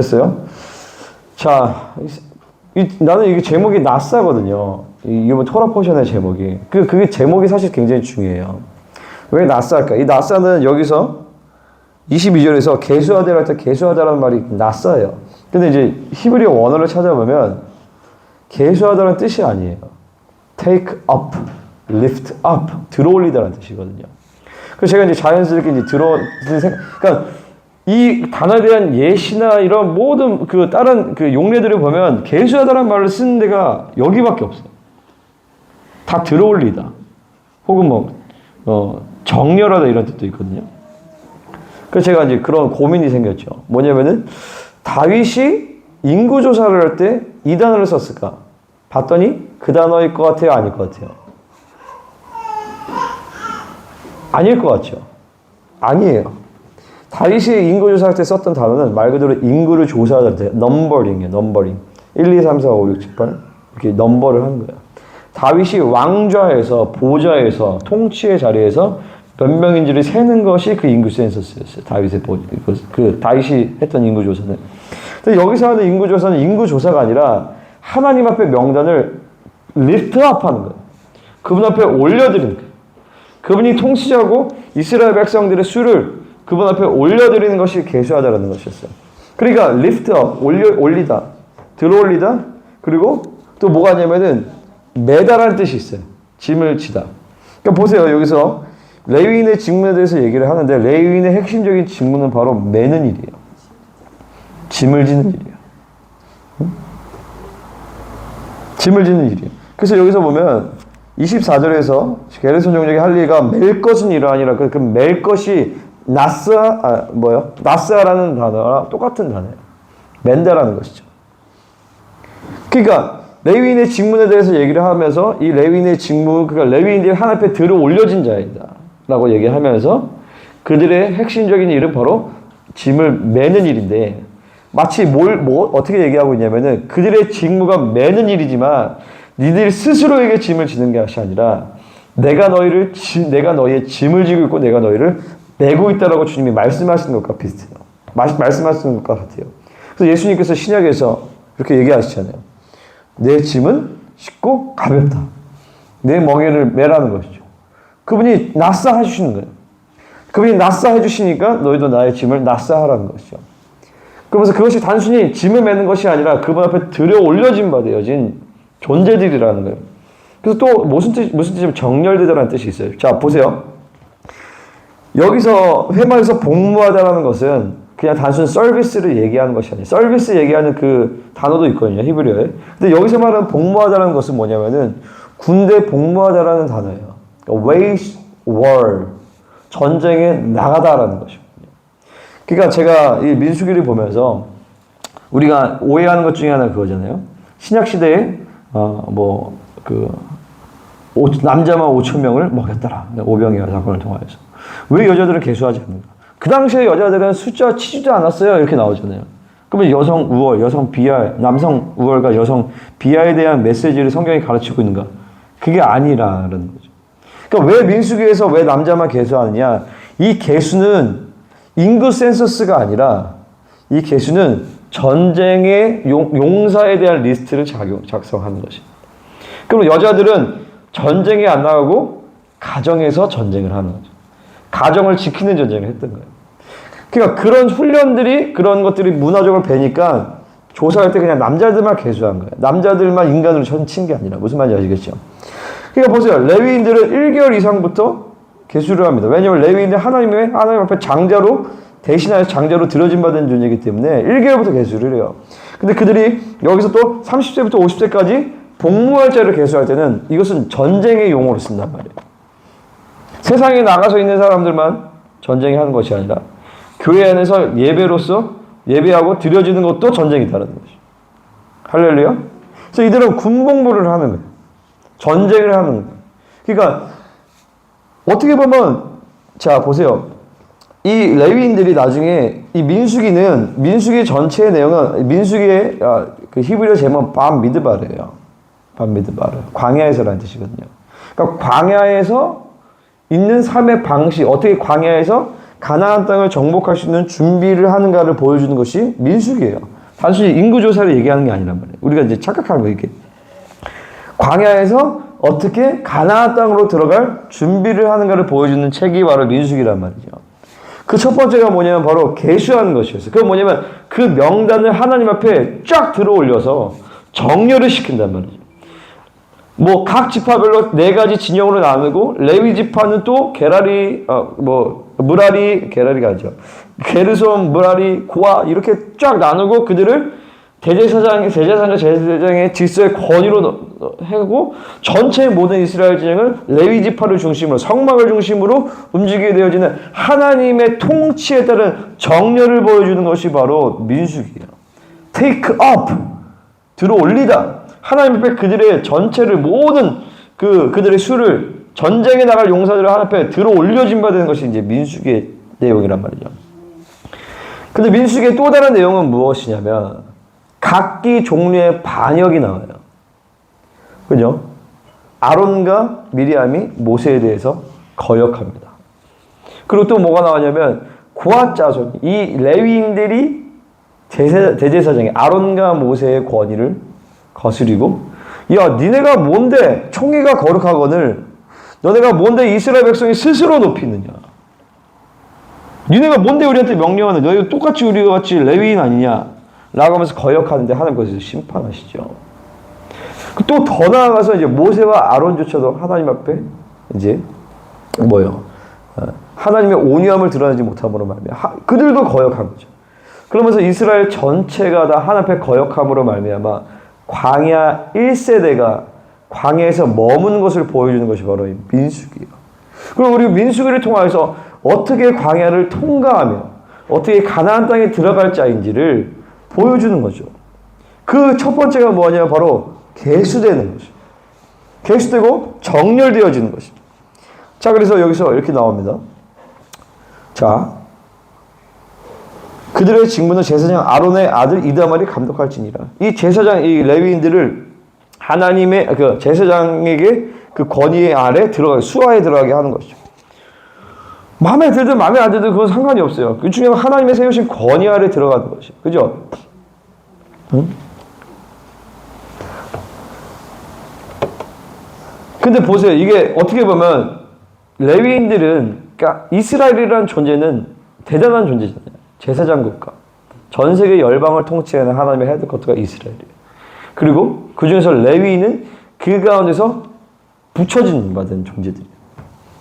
됐어요? 자, 이, 이- 나는 이게 제목이 나사거든요. 이, 이번 토라 포션의 제목이. 그, 그게 제목이 사실 굉장히 중요해요. 왜 나사일까? 이 나사는 여기서 22절에서 개수하다를 할때 개수하다라는 말이 나사예요. 근데 이제 히브리어 원어를 찾아보면 개수하다라는 뜻이 아니에요. take up, lift up, 들어올리다라는 뜻이거든요. 그래서 제가 이제 자연스럽게 이제 들어, 그러니까 이 단어에 대한 예시나 이런 모든 그 다른 그 용례들을 보면 개수하다라는 말을 쓰는 데가 여기밖에 없어요. 다 들어올리다. 혹은 뭐, 어, 정렬하다 이런 뜻도 있거든요. 그래서 제가 이제 그런 고민이 생겼죠. 뭐냐면은 다윗이 인구 조사를 할 때 이 단어를 썼을까? 봤더니 그 단어일 것 같아요, 아닐 것 같아요. 아닐 것 같죠. 아니에요. 다윗이 인구 조사할 때 썼던 단어는 말 그대로 인구를 조사할 때 넘버링이에요. 넘버링. 1, 2, 3, 4, 5, 6, 7, 8 이렇게 넘버를 하는 거예요. 다윗이 왕좌에서 보좌에서 통치의 자리에서 몇 명인지를 세는 것이 그 인구 센서스였어요. 다윗의 보, 그, 그 다윗이 했던 인구 조사는. 근데 여기서 하는 인구 조사는 인구 조사가 아니라 하나님 앞에 명단을 리프트업 하는 거예요. 그분 앞에 올려드리는 거예요. 그분이 통치자고 이스라엘 백성들의 수를 그분 앞에 올려드리는 것이 계수하다라는 것이었어요. 그러니까 리프트 업 올려 올리다 들어올리다 그리고 또 뭐가 있냐면은 매달하는 뜻이 있어요. 짐을 지다. 그러니까 보세요 여기서 레위인의 직문에 대해서 얘기를 하는데 레위인의 핵심적인 직문은 바로 매는 일이에요. 짐을 지는 일이에요. 응? 짐을 지는 일이에요. 그래서 여기서 보면 24절에서 게르손 종족이 할 일가 멜 것은 이러하니라. 그, 그멜 것이 나스아, 아, 뭐요? 나스아라는 단어랑 똑같은 단어예요. 맨다라는 것이죠. 그러니까 레위인의 직문에 대해서 얘기를 하면서 이 레위인의 직문, 그러니까 레위인들이 하나님 앞에 들어 올려진 자이다. 라고 얘기하면서 그들의 핵심적인 일은 바로 짐을 매는 일인데 마치 뭘, 뭐, 어떻게 얘기하고 있냐면은 그들의 직무가 매는 일이지만 니들 스스로에게 짐을 지는 것이 아니라 내가 너희를, 지, 내가 너희의 짐을 지고 있고 내가 너희를 메고 있다라고 주님이 말씀하시는 것과 비슷해요. 마, 말씀하시는 것과 같아요. 그래서 예수님께서 신약에서 이렇게 얘기하시잖아요. 내 짐은 쉽고 가볍다. 내 멍에를 매라는 것이죠. 그분이 낫사 해주시는 거예요. 그분이 낫사 해주시니까 너희도 나의 짐을 낫사 하라는 것이죠. 그러면서 그것이 단순히 짐을 매는 것이 아니라 그분 앞에 들여 올려진 바 되어진 존재들이라는 거예요. 그래서 또 무슨 뜻, 무슨 뜻이면 정렬되다라는 뜻이 있어요. 자, 보세요. 여기서 회마에서 복무하다라는 것은 그냥 단순 서비스를 얘기하는 것이 아니에요. 서비스 얘기하는 그 단어도 있거든요. 히브리어에. 근데 여기서 말하는 복무하다라는 것은 뭐냐면은 군대 복무하다라는 단어예요. 그러니까 wage war. 전쟁에 나가다라는 것이거든요. 그러니까 제가 이 민수기를 보면서 우리가 오해하는 것 중에 하나 그거잖아요. 신약 시대에 어뭐그 남자만 5천 명을 먹였더라. 오병이어 사건을 통하여서. 왜 여자들은 개수하지 않는가? 그 당시에 여자들은 숫자 치지도 않았어요. 이렇게 나오잖아요. 그러면 여성 우월, 여성 비하, 남성 우월과 여성 비하에 대한 메시지를 성경이 가르치고 있는가? 그게 아니라는 거죠. 그러니까 왜 민수기에서 왜 남자만 개수하느냐? 이 개수는 인구 센서스가 아니라 이 개수는 전쟁의 용, 사에 대한 리스트를 작용, 작성하는 것입니다. 그럼 여자들은 전쟁에 안 나가고 가정에서 전쟁을 하는 거죠. 가정을 지키는 전쟁을 했던 거예요. 그러니까 그런 훈련들이 그런 것들이 문화적으로 배니까 조사할 때 그냥 남자들만 개수한 거예요. 남자들만 인간으로 친게 아니라 무슨 말인지 아시겠죠? 그러니까 보세요. 레위인들은 1개월 이상부터 개수를 합니다. 왜냐하면 레위인들 하나님의 하나님 앞에 장자로 대신하여 장자로 들어진 받은 존재이기 때문에 1개월부터 개수를 해요. 근데 그들이 여기서 또 30세부터 50세까지 복무할 자를 개수할 때는 이것은 전쟁의 용어로 쓴단 말이에요. 세상에 나가서 있는 사람들만 전쟁이 하는 것이 아니라 교회 안에서 예배로서 예배하고 드려지는 것도 전쟁이다라는 것이죠. 할렐루야. 그래서 이들은 군복무를 하는 거예요. 전쟁을 하는 거예요. 그러니까 어떻게 보면 자 보세요. 이 레위인들이 나중에 이 민수기는 민수기 전체의 내용은 민수기의 아, 그 히브리어 제목은 밤 미드바르예요. 밤 미드바르. 광야에서라는 뜻이거든요. 그러니까 광야에서 있는 삶의 방식 어떻게 광야에서 가나안 땅을 정복할 수 있는 준비를 하는가를 보여주는 것이 민수기예요. 단순히 인구 조사를 얘기하는 게 아니란 말이에요. 우리가 이제 착각하는 거 이게 광야에서 어떻게 가나안 땅으로 들어갈 준비를 하는가를 보여주는 책이 바로 민수기란 말이죠. 그 첫 번째가 뭐냐면 바로 계수하는 것이었어요. 그건 뭐냐면 그 명단을 하나님 앞에 쫙 들어올려서 정렬을 시킨단 말이죠. 뭐 각 지파별로 네 가지 진영으로 나누고 레위 지파는 또 게라리 어 뭐 무라리 게라리가 아니죠. 게르솜 무라리 고아 이렇게 쫙 나누고 그들을 대제사장 대제사장과 제사장의 질서의 권위로 넣- 하고 전체 모든 이스라엘 진영을 레위 지파를 중심으로 성막을 중심으로 움직이게 되어지는 하나님의 통치에 따른 정렬을 보여주는 것이 바로 민수기예요. Take up 들어 올리다. 하나님 앞에 그들의 전체를 모든 그 그들의 수를 전쟁에 나갈 용사들을 하나님 앞에 들어 올려진 바 되는 것이 이제 민수기의 내용이란 말이죠. 근데 민수기의 또 다른 내용은 무엇이냐면 각기 종류의 반역이 나와요. 그죠? 아론과 미리암이 모세에 대해서 거역합니다. 그리고 또 뭐가 나왔냐면 고아 자손 이 레위인들이 제사, 대제사장이 아론과 모세의 권위를 거스리고 야 니네가 뭔데 총회가 거룩하거늘 너네가 뭔데 이스라엘 백성이 스스로 높이느냐? 니네가 뭔데 우리한테 명령하는 너희 똑같이 우리와 같이 레위인 아니냐? 라고 하면서 거역하는데 하나님 거기서 심판하시죠. 또 더 나아가서 이제 모세와 아론조차도 하나님 앞에 이제 뭐요? 어, 하나님의 온유함을 드러내지 못함으로 말미암아 그들도 거역한 거죠. 그러면서 이스라엘 전체가 다 하나님 앞에 거역함으로 말미암아 광야 1세대가 광야에서 머문 것을 보여주는 것이 바로 이 민수기예요. 그리고 우리 민수기를 통하여서 어떻게 광야를 통과하며 어떻게 가나안 땅에 들어갈 자인지를 보여주는 거죠. 그 첫 번째가 뭐냐면 바로 개수되는 것이죠. 개수되고 정렬되어지는 것이죠. 자, 그래서 여기서 이렇게 나옵니다. 자, 그들의 직무는 제사장 아론의 아들 이다말이 감독할지니라. 이 제사장 이 레위인들을 하나님의 그 제사장에게 그 권위 아래 들어가게 수하에 들어가게 하는 것이죠. 마음에 들든 마음에 안 들든 그건 상관이 없어요. 그 중요한 건 하나님의 세우신 권위 아래 들어가는 것이. 그죠? 응? 근데 보세요. 이게 어떻게 보면 레위인들은 그러니까 이스라엘이라는 존재는 대단한 존재잖아요. 제사장 국가. 전 세계 열방을 통치하는 하나님의 헤드쿼터가 이스라엘이에요. 그리고 그 중에서 레위인은 그 가운데서 붙여진 받은 존재들이에요.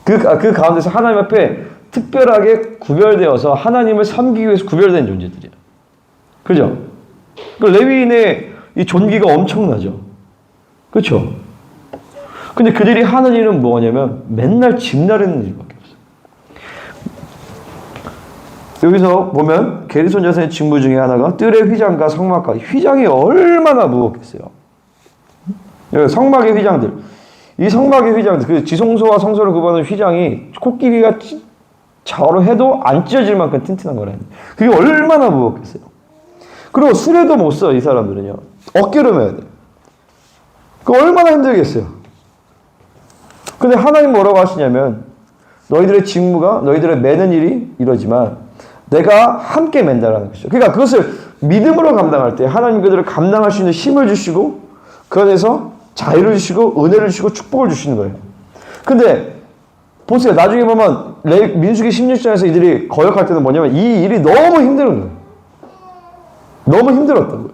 그, 아, 그 가운데서 하나님 앞에 특별하게 구별되어서 하나님을 섬기기 위해서 구별된 존재들이에요. 그죠? 그 레위인의 이 존귀가 엄청나죠. 그렇죠? 근데 그들이 하는 일은 뭐냐면 맨날 집 나르는 일밖에 없어요. 여기서 보면 게리손 자손의 직무 중에 하나가 뜰의 휘장과 성막과 휘장이 얼마나 무겁겠어요. 성막의 휘장들. 이 성막의 휘장들, 그 지성소와 성소를 구분하는 휘장이 코끼리가 찌- 좌우로 해도 안 찢어질 만큼 튼튼한 거라는. 그게 얼마나 무겁겠어요. 그리고 수레도 못 써, 이 사람들은요. 어깨로 매야 돼. 그 얼마나 힘들겠어요. 근데 하나님 뭐라고 하시냐면 너희들의 직무가 너희들의 매는 일이 이러지만 내가 함께 맨다라는 것이죠. 그러니까 그것을 믿음으로 감당할 때 하나님 그들을 감당할 수 있는 힘을 주시고 그 안에서 자유를 주시고 은혜를 주시고 축복을 주시는 거예요. 근데 보세요. 나중에 보면 레- 민수기 16장에서 이들이 거역할 때는 뭐냐면 이 일이 너무 힘든 거예요. 너무 힘들었던 거예요.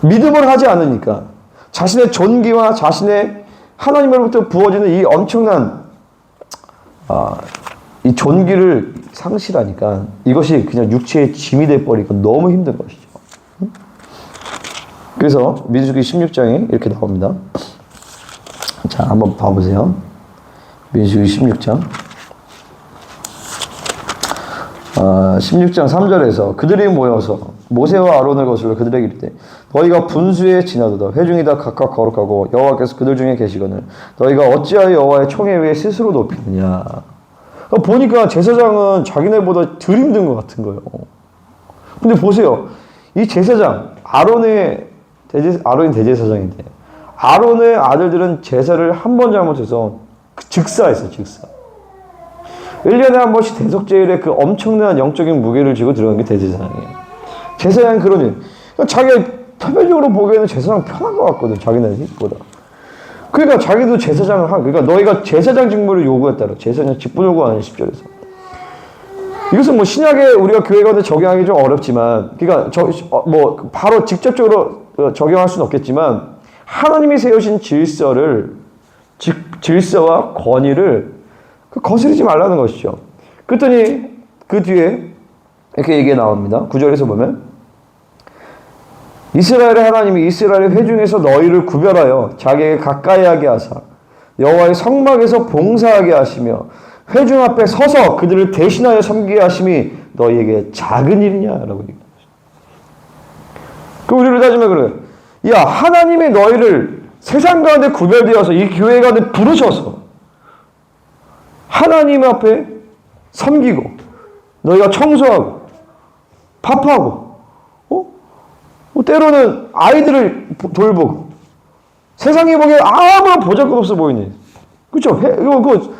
믿음을 하지 않으니까 자신의 존귀와 자신의 하나님으로부터 부어지는 이 엄청난 아, 이 존귀를 상실하니까 이것이 그냥 육체의 짐이 돼버리니까 너무 힘든 것이죠. 그래서 민수기 16장에 이렇게 나옵니다. 자, 한번 봐보세요. 민수기 16장. 아, 16장 3절에서 그들이 모여서 모세와 아론을 거슬러 그들에게 이르되 너희가 분수에 지나도다 회중이 다 각각 거룩하고 여호와께서 그들 중에 계시거늘 너희가 어찌하여 여호와의 총에 위에 스스로 높이느냐 어, 보니까 제사장은 자기네보다 덜 힘든 것 같은 거예요 근데 보세요 이 제사장 아론의 대제 아론이 대제사장인데 아론의 아들들은 제사를 한 번 잘못해서 그 즉사했어요 즉사 1년에 한 번씩 대속제일에 그 엄청난 영적인 무게를 지고 들어간 게 대제사장이에요. 제사장 그런 일. 그러니까 자기가 표면적으로 보기에는 제사장 편한 것 같거든, 자기네 보다. 그러니까 자기도 제사장을 하, 그러니까 너희가 제사장 직무를 요구했다라. 제사장 직분 요구하는 10절에서. 이것은 뭐 신약에 우리가 교회 가운데 적용하기 좀 어렵지만, 그러니까 저, 어, 뭐 바로 직접적으로 어, 적용할 수는 없겠지만, 하나님이 세우신 질서를, 질, 질서와 권위를 그 거스르지 말라는 것이죠. 그랬더니 그 뒤에 이렇게 얘기가 나옵니다. 구절에서 보면 이스라엘의 하나님이 이스라엘의 회중에서 너희를 구별하여 자기에게 가까이 하게 하사 여호와의 성막에서 봉사하게 하시며 회중 앞에 서서 그들을 대신하여 섬기게 하심이 너희에게 작은 일이냐라고. 그 우리를 따지면 그래. 야 하나님이 너희를 세상 가운데 구별되어서 이 교회 가운데 부르셔서 하나님 앞에 섬기고 너희가 청소하고 밥하고 때로는 아이들을 돌보고 세상에 보기에 아무런 보잘것 없어 보이는 그쵸? 그,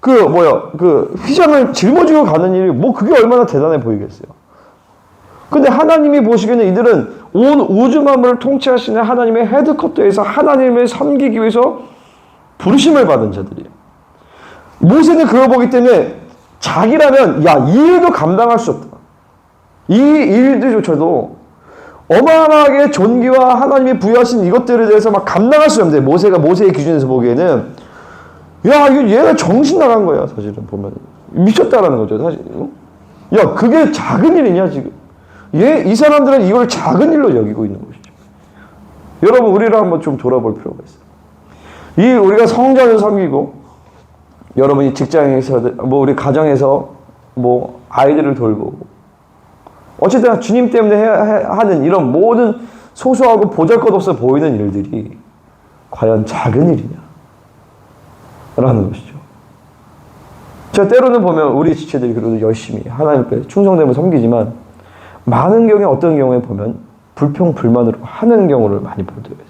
그 뭐야 그 휘장을 짊어지고 가는 일이 뭐 그게 얼마나 대단해 보이겠어요. 근데 하나님이 보시기에는 이들은 온 우주 만물을 통치하시는 하나님의 헤드커터에서 하나님을 섬기기 위해서 부르심을 받은 자들이에요. 모세는 그걸 보기 때문에 자기라면 야, 이 일도 감당할 수 없다. 이 일들조차도 어마어마하게 존귀와 하나님이 부여하신 이것들에 대해서 막 감당할 수 없는데 모세가 모세의 기준에서 보기에는 야, 이거 얘가 정신 나간 거야, 사실은 보면. 미쳤다라는 거죠, 사실. 야, 그게 작은 일이냐, 지금. 얘, 이 사람들은 이걸 작은 일로 여기고 있는 것이죠. 여러분, 우리를 한번 좀 돌아볼 필요가 있어요. 이 우리가 성전을 섬기고, 여러분이 직장에서, 뭐 우리 가정에서 뭐 아이들을 돌보고, 어쨌든 주님 때문에 하는 이런 모든 소소하고 보잘것없어 보이는 일들이 과연 작은 일이냐? 라는 것이죠. 저 때로는 보면 우리 지체들이 그래도 열심히 하나님 앞에 충성됨을 섬기지만 많은 경우에 어떤 경우에 보면 불평 불만으로 하는 경우를 많이 보게 있어요.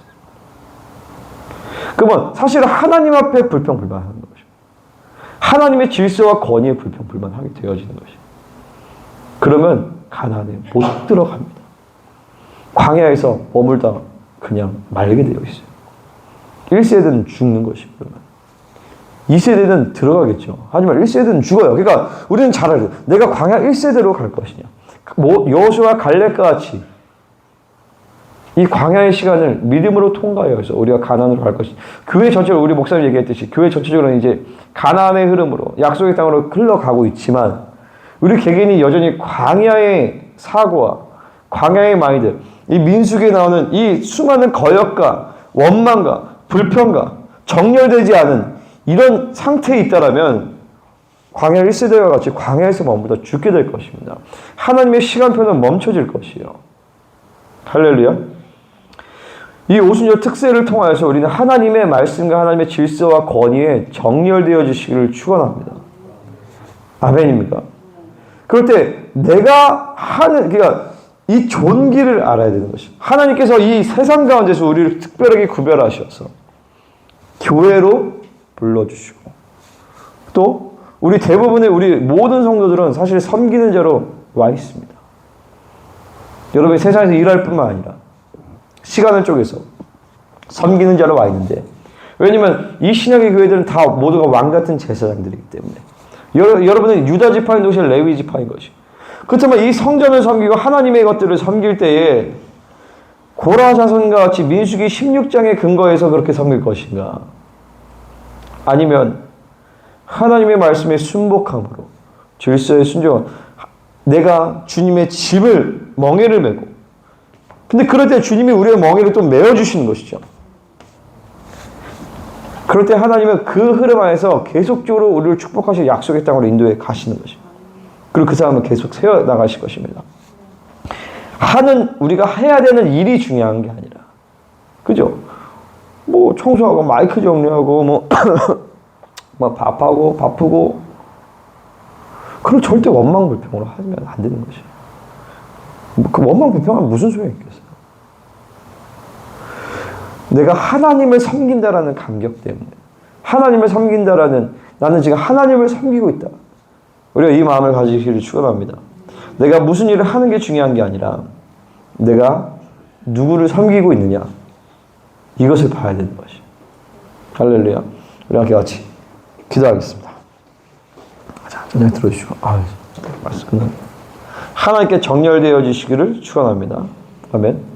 그러면 사실 하나님 앞에 불평 불만하는 것이죠. 하나님의 질서와 권위에 불평 불만하게 되어지는 것이죠. 그러면 가나안에 못 들어갑니다. 광야에서 머물다 그냥 말게 되어 있어요. 1세대는 죽는 것이고 그러면. 2세대는 들어가겠죠. 하지만 1세대는 죽어요. 그러니까 우리는 잘 알죠. 내가 광야 1세대로 갈 것이냐. 뭐 여호수아 갈렙과 같이 이 광야의 시간을 믿음으로 통과해서 우리가 가나안으로 갈 것이. 교회 전체로 우리 목사님 얘기했듯이 교회 전체적으로 이제 가나안의 흐름으로 약속의 땅으로 흘러가고 있지만 우리 개개인이 여전히 광야의 사고와 광야의 마인드, 이 민숙에 나오는 이 수많은 거역과 원망과 불평과 정렬되지 않은 이런 상태에 있다라면 광야 1세대와 같이 광야에서 머무다 죽게 될 것입니다. 하나님의 시간표는 멈춰질 것이요. 할렐루야. 이 오순절 특세를 통하여서 우리는 하나님의 말씀과 하나님의 질서와 권위에 정렬되어지시기를 축원합니다. 아멘입니까? 그럴 때 내가 하는 그러니까 이 존귀를 알아야 되는 것이 하나님께서 이 세상 가운데서 우리를 특별하게 구별하셔서 교회로 불러주시고 또 우리 대부분의 우리 모든 성도들은 사실 섬기는 자로 와 있습니다. 여러분이 세상에서 일할 뿐만 아니라 시간을 쪼개서 섬기는 자로 와 있는데 왜냐면 이 신약의 교회들은 다 모두가 왕 같은 제사장들이기 때문에 여러, 여러분은 유다 지파인 동시에 레위 지파인 것이. 그렇지만 이 성전을 섬기고 하나님의 것들을 섬길 때에 고라 자손과 같이 민수기 16장의 근거에서 그렇게 섬길 것인가? 아니면 하나님의 말씀에 순복함으로 질서에 순종한 내가 주님의 집을 멍에를 메고. 근데 그럴 때 주님이 우리의 멍에를 또 메어 주시는 것이죠. 그럴 때 하나님은 그 흐름 안에서 계속적으로 우리를 축복하실 약속의 땅으로 인도해 가시는 것이죠. 그리고 그 사람은 계속 세워 나가실 것입니다. 하는 우리가 해야 되는 일이 중요한 게 아니라 그죠? 뭐 청소하고 마이크 정리하고 뭐, 뭐 밥하고 바쁘고 그럼 절대 원망 불평으로 하면 안 되는 것이에요. 그 원망 불평하면 무슨 소용이 있겠어요? 내가 하나님을 섬긴다라는 감격 때문에 하나님을 섬긴다라는 나는 지금 하나님을 섬기고 있다. 우리가 이 마음을 가지기를 축원합니다. 내가 무슨 일을 하는 게 중요한 게 아니라 내가 누구를 섬기고 있느냐 이것을 봐야 되는 것이. 할렐루야. 우리 함께 같이 기도하겠습니다. 자, 전혀 들어주시고, 아, 말씀 끝납니다. 하나님께 정렬되어 지시기를 축원합니다. 아멘.